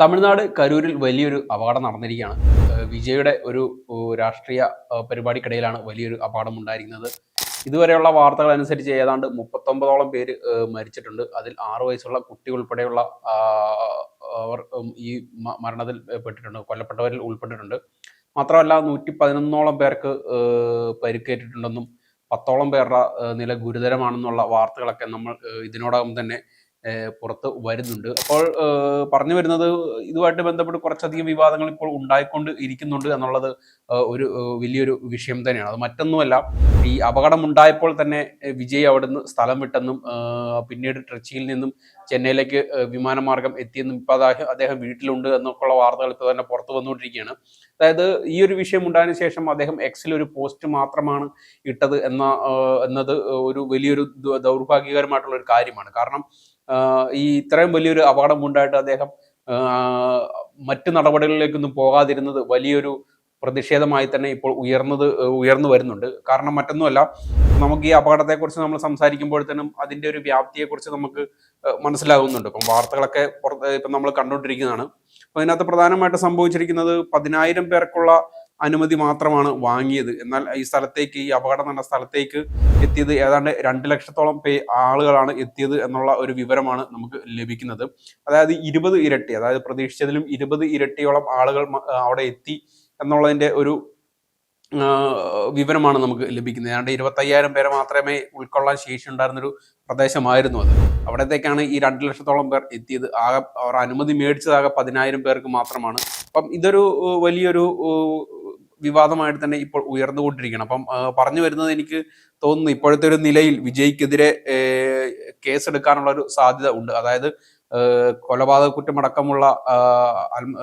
തമിഴ്നാട് കരൂരിൽ വലിയൊരു അപകടം നടന്നിരിക്കുകയാണ്. വിജയുടെ ഒരു രാഷ്ട്രീയ പരിപാടിക്കിടയിലാണ് വലിയൊരു അപകടം ഉണ്ടായിരിക്കുന്നത് ഇതുവരെയുള്ള വാർത്തകൾ അനുസരിച്ച് ഏതാണ്ട് മുപ്പത്തൊമ്പതോളം പേര് മരിച്ചിട്ടുണ്ട്. അതിൽ ആറ് വയസ്സുള്ള കുട്ടി ഉൾപ്പെടെയുള്ള അവർ ഈ മരണത്തിൽ പെട്ടിട്ടുണ്ട് കൊല്ലപ്പെട്ടവരിൽ ഉൾപ്പെട്ടിട്ടുണ്ട്. മാത്രമല്ല നൂറ്റി പതിനൊന്നോളം പേർക്ക് പരിക്കേറ്റിട്ടുണ്ടെന്നും പത്തോളം പേരുടെ നില ഗുരുതരമാണെന്നുള്ള വാർത്തകളൊക്കെ നമ്മൾ ഇതിനോടകം തന്നെ പുറത്ത് വരുന്നുണ്ട്. അപ്പോൾ പറഞ്ഞു വരുന്നത് ഇതുമായിട്ട് ബന്ധപ്പെട്ട് കുറച്ചധികം വിവാദങ്ങൾ ഇപ്പോൾ ഉണ്ടായിക്കൊണ്ട് ഇരിക്കുന്നുണ്ട് എന്നുള്ളത് ഒരു വലിയൊരു വിഷയം തന്നെയാണ്. അത് മറ്റൊന്നുമല്ല ഈ അപകടം ഉണ്ടായപ്പോൾ തന്നെ വിജയ് അവിടുന്ന് സ്ഥലം വിട്ടെന്നും പിന്നീട് ട്രിച്ചിയിൽ നിന്നും ചെന്നൈയിലേക്ക് വിമാനമാർഗം എത്തിയെന്നും ഇപ്പം അദ്ദേഹം അദ്ദേഹം വീട്ടിലുണ്ട് എന്നൊക്കെയുള്ള വാർത്തകൾ ഇപ്പോൾ തന്നെ പുറത്തു വന്നുകൊണ്ടിരിക്കുകയാണ്. അതായത് ഈ ഒരു വിഷയം ഉണ്ടായതിനു ശേഷം അദ്ദേഹം എക്സിൽ ഒരു പോസ്റ്റ് മാത്രമാണ് ഇട്ടത് എന്ന എന്നത് ഒരു വലിയൊരു ദൗർഭാഗ്യകരമായിട്ടുള്ള ഒരു കാര്യമാണ്. കാരണം ഈ ഇത്രയും വലിയൊരു അപകടം ഉണ്ടായിട്ട് അദ്ദേഹം മറ്റു നടപടികളിലേക്കൊന്നും പോകാതിരുന്നത് വലിയൊരു പ്രതിഷേധമായി തന്നെ ഇപ്പോൾ ഉയർന്നത് ഉയർന്നു വരുന്നുണ്ട്. കാരണം മറ്റൊന്നുമല്ല നമുക്ക് ഈ അപകടത്തെക്കുറിച്ച് നമ്മൾ സംസാരിക്കുമ്പോഴത്തേനും അതിന്റെ ഒരു വ്യാപ്തിയെക്കുറിച്ച് നമുക്ക് മനസ്സിലാകുന്നുണ്ട്. ഇപ്പം വാർത്തകളൊക്കെ പുറത്ത് ഇപ്പം നമ്മൾ കണ്ടുകൊണ്ടിരിക്കുന്നതാണ്. അപ്പോൾ അതിനകത്ത് പ്രധാനമായിട്ട് സംഭവിച്ചിരിക്കുന്നത് പതിനായിരം പേർക്കുള്ള അനുമതി മാത്രമാണ് വാങ്ങിയത്. എന്നാൽ ഈ സ്ഥലത്തേക്ക് ഈ അപകടം നടന്ന സ്ഥലത്തേക്ക് എത്തിയത് ഏതാണ്ട് രണ്ട് ലക്ഷത്തോളം പേ ആളുകളാണ് എത്തിയത് എന്നുള്ള ഒരു വിവരമാണ് നമുക്ക് ലഭിക്കുന്നത്. അതായത് ഇരുപത് ഇരട്ടി അതായത് പ്രതീക്ഷിച്ചതിലും ഇരുപത് ഇരട്ടിയോളം ആളുകൾ അവിടെ എത്തി എന്നുള്ളതിന്റെ ഒരു വിവരമാണ് നമുക്ക് ലഭിക്കുന്നത്. ഏതാണ്ട് ഇരുപത്തയ്യായിരം പേരെ മാത്രമേ ഉൾക്കൊള്ളാൻ ശേഷി ഉണ്ടായിരുന്നൊരു പ്രദേശമായിരുന്നു അത്. അവിടത്തേക്കാണ് ഈ രണ്ട് ലക്ഷത്തോളം പേർ എത്തിയത്. ആകെ അവർ അനുമതി മേടിച്ചതാകെ പതിനായിരം പേർക്ക് മാത്രമാണ്. അപ്പം ഇതൊരു വലിയൊരു വിവാദമായിട്ട് തന്നെ ഇപ്പോൾ ഉയർന്നുകൊണ്ടിരിക്കണം അപ്പം പറഞ്ഞു വരുന്നത് എനിക്ക് തോന്നുന്നു ഇപ്പോഴത്തെ ഒരു നിലയിൽ വിജയ്ക്കെതിരെ കേസെടുക്കാനുള്ള ഒരു സാധ്യത ഉണ്ട്. അതായത് കൊലപാതക കുറ്റമടക്കമുള്ള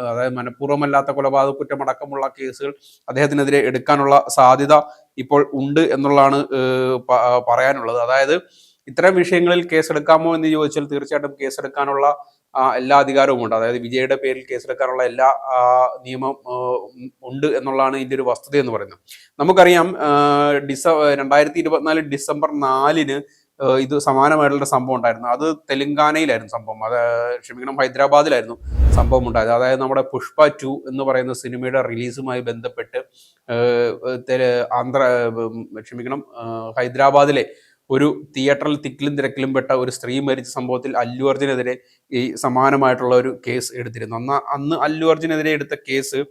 അതായത് മനഃപൂർവമല്ലാത്ത കൊലപാതക കുറ്റമടക്കമുള്ള കേസുകൾ അദ്ദേഹത്തിനെതിരെ എടുക്കാനുള്ള സാധ്യത ഇപ്പോൾ ഉണ്ട് എന്നുള്ളതാണ് പറയാനുള്ളത്. അതായത് ഇത്തരം വിഷയങ്ങളിൽ കേസെടുക്കാമോ എന്ന് ചോദിച്ചാൽ തീർച്ചയായിട്ടും കേസെടുക്കാനുള്ള എല്ലാ അധികാരവും ഉണ്ട്. അതായത് വിജയുടെ പേരിൽ കേസെടുക്കാനുള്ള എല്ലാ നിയമം ഉണ്ട് എന്നുള്ളതാണ് ഇതിന്റെ ഒരു വസ്തുത എന്ന് പറയുന്നത്. നമുക്കറിയാം ഡിസ രണ്ടായിരത്തി ഇരുപത്തിനാല് ഡിസംബർ നാലിന് ഇത് സമാനമായിട്ടുള്ള സംഭവം ഉണ്ടായിരുന്നു. അത് തെലങ്കാനയിലായിരുന്നു സംഭവം. അത് ക്ഷമിക്കണം ഹൈദരാബാദിലായിരുന്നു സംഭവം ഉണ്ടായത്. അതായത് നമ്മുടെ പുഷ്പ ടു എന്ന് പറയുന്ന സിനിമയുടെ റിലീസുമായി ബന്ധപ്പെട്ട് ആന്ധ്ര ക്ഷമിക്കണം ഹൈദരാബാദിലെ ഒരു തിയേറ്ററിൽ തിക്കിലും തിരക്കിലും പെട്ട ഒരു സ്ത്രീ മരിച്ച സംഭവത്തിൽ അല്ലു അർജുനെതിരെ ഈ സമാനമായിട്ടുള്ള ഒരു കേസ് എടുത്തിരുന്നു. അന്ന് അന്ന് അല്ലു അർജുനെതിരെ എടുത്ത കേസ്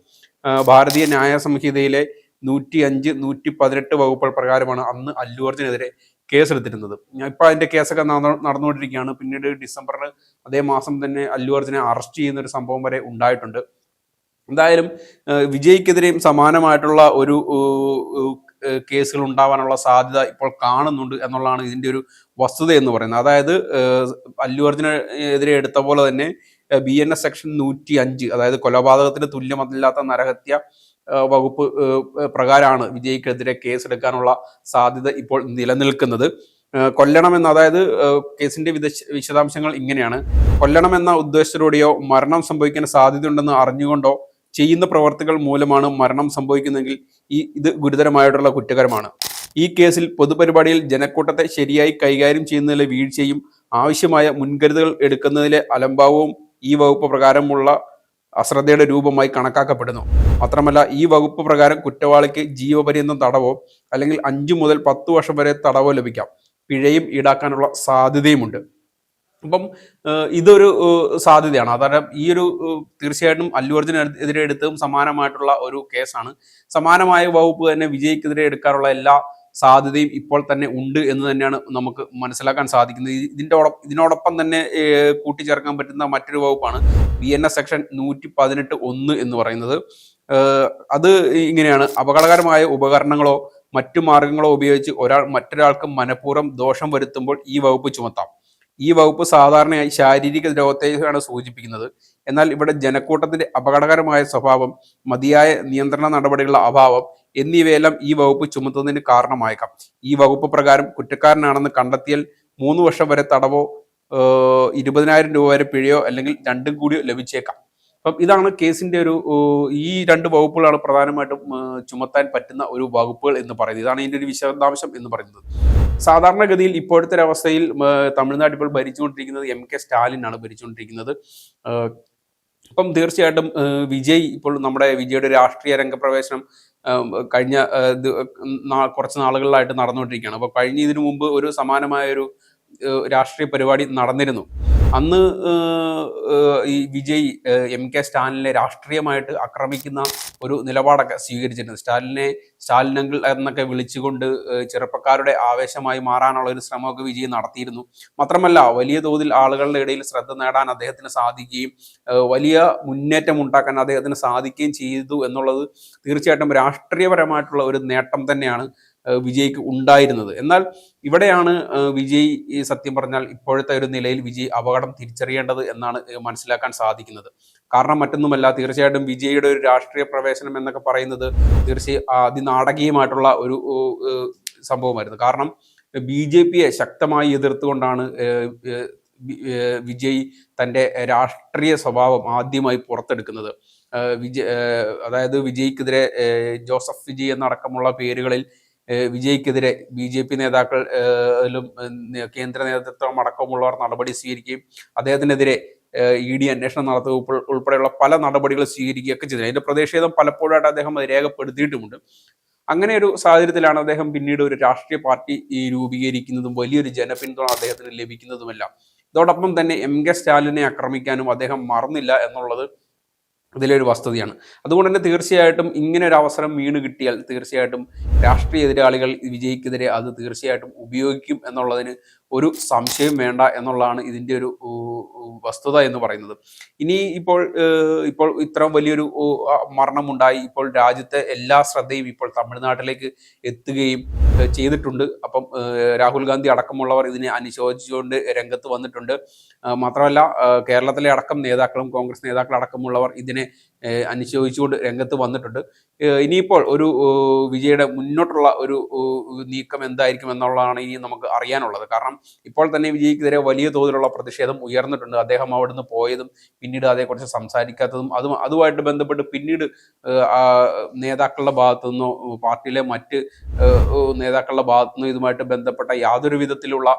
ഭാരതീയ ന്യായ സംഹിതയിലെ നൂറ്റി അഞ്ച് നൂറ്റി പതിനെട്ട് വകുപ്പുകൾ പ്രകാരമാണ് അന്ന് അല്ലു അർജുനെതിരെ കേസ് എടുത്തിരുന്നത് ഇപ്പൊ അതിന്റെ കേസൊക്കെ നടന്നു- നടന്നുകൊണ്ടിരിക്കുകയാണ്. പിന്നീട് ഡിസംബറിൽ അതേ മാസം തന്നെ അല്ലു അർജുനെ അറസ്റ്റ് ചെയ്യുന്ന ഒരു സംഭവം വരെ ഉണ്ടായിട്ടുണ്ട്. എന്തായാലും വിജയിക്കെതിരെയും സമാനമായിട്ടുള്ള ഒരു കേസുകൾ ഉണ്ടാവാനുള്ള സാധ്യത ഇപ്പോൾ കാണുന്നുണ്ട് എന്നുള്ളതാണ് ഇതിന്റെ ഒരു വസ്തുത എന്ന് പറയുന്നത്. അതായത് അല്ലു അർജുനെതിരെ എടുത്ത പോലെ തന്നെ ബി എൻ എസ് സെക്ഷൻ നൂറ്റി അഞ്ച് അതായത് കൊലപാതകത്തിന് തുല്യമല്ലാത്ത നരഹത്യ വകുപ്പ് പ്രകാരമാണ് വിജയ്ക്കെതിരെ കേസെടുക്കാനുള്ള സാധ്യത ഇപ്പോൾ നിലനിൽക്കുന്നത്. കൊല്ലണമെന്ന അതായത് കേസിന്റെ വിശദാംശങ്ങൾ ഇങ്ങനെയാണ്. കൊല്ലണമെന്ന ഉദ്ദേശത്തോടെയോ മരണം സംഭവിക്കാൻ സാധ്യതയുണ്ടെന്ന് അറിഞ്ഞുകൊണ്ടോ ചെയ്യുന്ന പ്രവർത്തികൾ മൂലമാണ് മരണം സംഭവിക്കുന്നതെങ്കിൽ ഈ ഇത് ഗുരുതരമായിട്ടുള്ള കുറ്റകരമാണ്. ഈ കേസിൽ പൊതുപരിപാടിയിൽ ജനക്കൂട്ടത്തെ ശരിയായി കൈകാര്യം ചെയ്യുന്നതിലെ വീഴ്ചയും ആവശ്യമായ മുൻകരുതലുകൾ എടുക്കുന്നതിലെ അലംഭാവവും ഈ വകുപ്പ് പ്രകാരമുള്ള അശ്രദ്ധയുടെ രൂപമായി കണക്കാക്കപ്പെടുന്നു. മാത്രമല്ല ഈ വകുപ്പ് പ്രകാരം കുറ്റവാളിക്ക് ജീവപര്യന്തം തടവോ അല്ലെങ്കിൽ അഞ്ചു മുതൽ പത്ത് വർഷം വരെ തടവോ ലഭിക്കാം. പിഴയും ഈടാക്കാനുള്ള സാധ്യതയുമുണ്ട്. അപ്പം ഇതൊരു സാധ്യതയാണ്. അതായത് ഈ ഒരു തീർച്ചയായിട്ടും അല്ലു അർജുന എതിരെ എടുത്തതും സമാനമായിട്ടുള്ള ഒരു കേസാണ്. സമാനമായ വകുപ്പ് തന്നെ വിജയ്ക്കെതിരെ എടുക്കാറുള്ള എല്ലാ സാധ്യതയും ഇപ്പോൾ തന്നെ ഉണ്ട് എന്ന് തന്നെയാണ് നമുക്ക് മനസ്സിലാക്കാൻ സാധിക്കുന്നത്. ഇതിന്റെ ഇതിനോടൊപ്പം തന്നെ കൂട്ടിച്ചേർക്കാൻ പറ്റുന്ന മറ്റൊരു വകുപ്പാണ് ബി എൻ എസ് സെക്ഷൻ നൂറ്റി പതിനെട്ട് ഒന്ന് എന്ന് പറയുന്നത്. അത് ഇങ്ങനെയാണ്. അപകടകരമായ ഉപകരണങ്ങളോ മറ്റു മാർഗങ്ങളോ ഉപയോഗിച്ച് ഒരാൾ മറ്റൊരാൾക്ക് മനഃപൂർവം ദോഷം വരുത്തുമ്പോൾ ഈ വകുപ്പ് ചുമത്താം. ഈ വകുപ്പ് സാധാരണയായി ശാരീരിക ദ്രോഹത്തെയാണ് സൂചിപ്പിക്കുന്നത്. എന്നാൽ ഇവിടെ ജനക്കൂട്ടത്തിന്റെ അപകടകരമായ സ്വഭാവം മതിയായ നിയന്ത്രണ നടപടികളുടെ അഭാവം എന്നിവയെല്ലാം ഈ വകുപ്പ് ചുമത്തുന്നതിന് കാരണമായേക്കാം. ഈ വകുപ്പ് പ്രകാരം കുറ്റക്കാരനാണെന്ന് കണ്ടെത്തിയാൽ മൂന്ന് വർഷം വരെ തടവോ ഇരുപതിനായിരം രൂപ വരെ പിഴയോ അല്ലെങ്കിൽ രണ്ടും കൂടിയോ ലഭിച്ചേക്കാം. അപ്പം ഇതാണ് കേസിന്റെ ഒരു ഈ രണ്ട് വകുപ്പുകളാണ് പ്രധാനമായിട്ടും ചുമത്താൻ പറ്റുന്ന ഒരു വകുപ്പുകൾ എന്ന് പറയുന്നത്. ഇതാണ് ഇതിന്റെ ഒരു വിശദാംശം എന്ന് പറയുന്നത്. സാധാരണഗതിയിൽ ഇപ്പോഴത്തെ ഒരു അവസ്ഥയിൽ തമിഴ്നാട് ഇപ്പോൾ ഭരിച്ചുകൊണ്ടിരിക്കുന്നത് എം കെ സ്റ്റാലിൻ ആണ് ഭരിച്ചുകൊണ്ടിരിക്കുന്നത്. അപ്പം തീർച്ചയായിട്ടും വിജയ് ഇപ്പോൾ നമ്മുടെ വിജയുടെ രാഷ്ട്രീയ രംഗപ്രവേശനം കഴിഞ്ഞ കുറച്ച് നാളുകളിലായിട്ട് നടന്നുകൊണ്ടിരിക്കുകയാണ്. അപ്പോൾ കഴിഞ്ഞ ഇതിനു മുമ്പ് ഒരു സമാനമായ ഒരു രാഷ്ട്രീയ പരിപാടി നടന്നിരുന്നു. അന്ന് ഈ വിജയ് എം കെ സ്റ്റാലിനെ രാഷ്ട്രീയമായിട്ട് ആക്രമിക്കുന്ന ഒരു നിലപാടൊക്കെ സ്വീകരിച്ചിരുന്നത് സ്റ്റാലിനെ സ്റ്റാലിനങ്കിൾ എന്നൊക്കെ വിളിച്ചുകൊണ്ട് ചെറുപ്പക്കാരുടെ ആവേശമായി മാറാനുള്ള ഒരു ശ്രമമൊക്കെ വിജയ് നടത്തിയിരുന്നു. മാത്രമല്ല വലിയ തോതിൽ ആളുകളുടെ ഇടയിൽ ശ്രദ്ധ നേടാൻ അദ്ദേഹത്തിന് സാധിക്കുകയും വലിയ മുന്നേറ്റം ഉണ്ടാക്കാൻ അദ്ദേഹത്തിന് സാധിക്കുകയും ചെയ്തു എന്നുള്ളത് തീർച്ചയായിട്ടും രാഷ്ട്രീയപരമായിട്ടുള്ള ഒരു നേട്ടം തന്നെയാണ്. വിജയ്ക്ക് ഉണ്ടായിരുന്നത്. എന്നാൽ ഇവിടെയാണ് വിജയ് സത്യം പറഞ്ഞാൽ ഇപ്പോഴത്തെ ഒരു നിലയിൽ വിജയ് അപകടം തിരിച്ചറിയേണ്ടത് എന്നാണ് മനസ്സിലാക്കാൻ സാധിക്കുന്നത്. കാരണം മറ്റൊന്നുമല്ല തീർച്ചയായിട്ടും വിജയുടെ ഒരു രാഷ്ട്രീയ പ്രവേശനം എന്നൊക്കെ പറയുന്നത് തീർച്ചയായും അതിനാടകീയമായിട്ടുള്ള ഒരു സംഭവമായിരുന്നു. കാരണം ബി ജെ പിയെ ശക്തമായി എതിർത്തുകൊണ്ടാണ് വിജയ് തന്റെ രാഷ്ട്രീയ സ്വഭാവം ആദ്യമായി പുറത്തെടുക്കുന്നത്. വിജയ് അതായത് വിജയ്ക്കെതിരെ ജോസഫ് വിജയ് എന്നടക്കമുള്ള പേരുകളിൽ വിജയ്ക്കെതിരെ ബി ജെ പി ഏഹ് കേന്ദ്ര നേതൃത്വം അടക്കമുള്ളവർ നടപടി സ്വീകരിക്കുകയും അദ്ദേഹത്തിനെതിരെ ഇ ഡി അന്വേഷണം നടത്തുക ഉൾപ്പെടെയുള്ള പല നടപടികൾ സ്വീകരിക്കുകയൊക്കെ ചെയ്തത് അതിന്റെ പ്രതിഷേധം പലപ്പോഴായിട്ട് അദ്ദേഹം രേഖപ്പെടുത്തിയിട്ടുമുണ്ട്. അങ്ങനെ ഒരു സാഹചര്യത്തിലാണ് അദ്ദേഹം പിന്നീട് ഒരു രാഷ്ട്രീയ പാർട്ടി ഈ രൂപീകരിക്കുന്നതും വലിയൊരു ജനപിന്തുണ അദ്ദേഹത്തിന് ലഭിക്കുന്നതുമെല്ലാം. ഇതോടൊപ്പം തന്നെ എം കെ സ്റ്റാലിനെ ആക്രമിക്കാനും അദ്ദേഹം മറന്നില്ല എന്നുള്ളത് ഇതിലൊരു വസ്തുതയാണ്. അതുകൊണ്ട് തന്നെ തീർച്ചയായിട്ടും ഇങ്ങനെ ഒരു അവസരം വീണ് കിട്ടിയാൽ തീർച്ചയായിട്ടും രാഷ്ട്രീയ എതിരാളികൾ വിജയിക്കെതിരെ അത് തീർച്ചയായിട്ടും ഉപയോഗിക്കും എന്നുള്ളതിന് ഒരു സംശയം വേണ്ട എന്നുള്ളതാണ് ഇതിന്റെ ഒരു വസ്തുത എന്ന് പറയുന്നത്. ഇനി ഇപ്പോൾ ഇപ്പോൾ ഇത്രയും വലിയൊരു മരണമുണ്ടായി. ഇപ്പോൾ രാജ്യത്തെ എല്ലാ ശ്രദ്ധയും ഇപ്പോൾ തമിഴ്നാട്ടിലേക്ക് എത്തുകയും ചെയ്തിട്ടുണ്ട്. അപ്പം രാഹുൽ ഗാന്ധി അടക്കമുള്ളവർ ഇതിനെ അനുശോചിച്ചുകൊണ്ട് രംഗത്ത് വന്നിട്ടുണ്ട്. മാത്രമല്ല കേരളത്തിലെ അടക്കം നേതാക്കളും കോൺഗ്രസ് നേതാക്കൾ അടക്കമുള്ളവർ ഇതിനെ അനുശോചിച്ചുകൊണ്ട് രംഗത്ത് വന്നിട്ടുണ്ട്. ഇനിയിപ്പോൾ ഒരു വിജയുടെ മുന്നോട്ടുള്ള ഒരു നീക്കം എന്തായിരിക്കും എന്നുള്ളതാണ് ഇനി നമുക്ക് അറിയാനുള്ളത്. കാരണം ഇപ്പോൾ തന്നെ വിജയ്ക്കെതിരെ വലിയ തോതിലുള്ള പ്രതിഷേധം ഉയർന്നിട്ടുണ്ട്. അദ്ദേഹം അവിടുന്ന് പോയതും പിന്നീട് അതേക്കുറിച്ച് സംസാരിക്കാത്തതും അതും അതുമായിട്ട് ബന്ധപ്പെട്ട് പിന്നീട് നേതാക്കളുടെ ഭാഗത്തു നിന്നോ പാർട്ടിയിലെ മറ്റ് നേതാക്കളുടെ ഭാഗത്തു നിന്നോ ഇതുമായിട്ട് ബന്ധപ്പെട്ട യാതൊരു വിധത്തിലുള്ള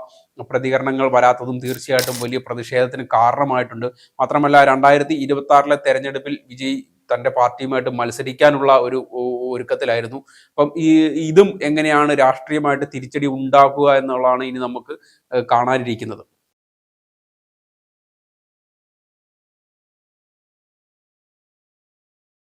പ്രതികരണങ്ങൾ വരാത്തതും തീർച്ചയായിട്ടും വലിയ പ്രതിഷേധത്തിന് കാരണമായിട്ടുണ്ട്. മാത്രമല്ല രണ്ടായിരത്തി ഇരുപത്തി ആറിലെ തെരഞ്ഞെടുപ്പിൽ വിജയ് തന്റെ പാർട്ടിയുമായിട്ട് മത്സരിക്കാനുള്ള ഒരു ഒരുക്കത്തിലായിരുന്നു. അപ്പം ഈ ഇതും എങ്ങനെയാണ് രാഷ്ട്രീയമായിട്ട് തിരിച്ചടി ഉണ്ടാക്കുക എന്നുള്ളതാണ് ഇനി നമുക്ക് കാണാനിരിക്കുന്നത്.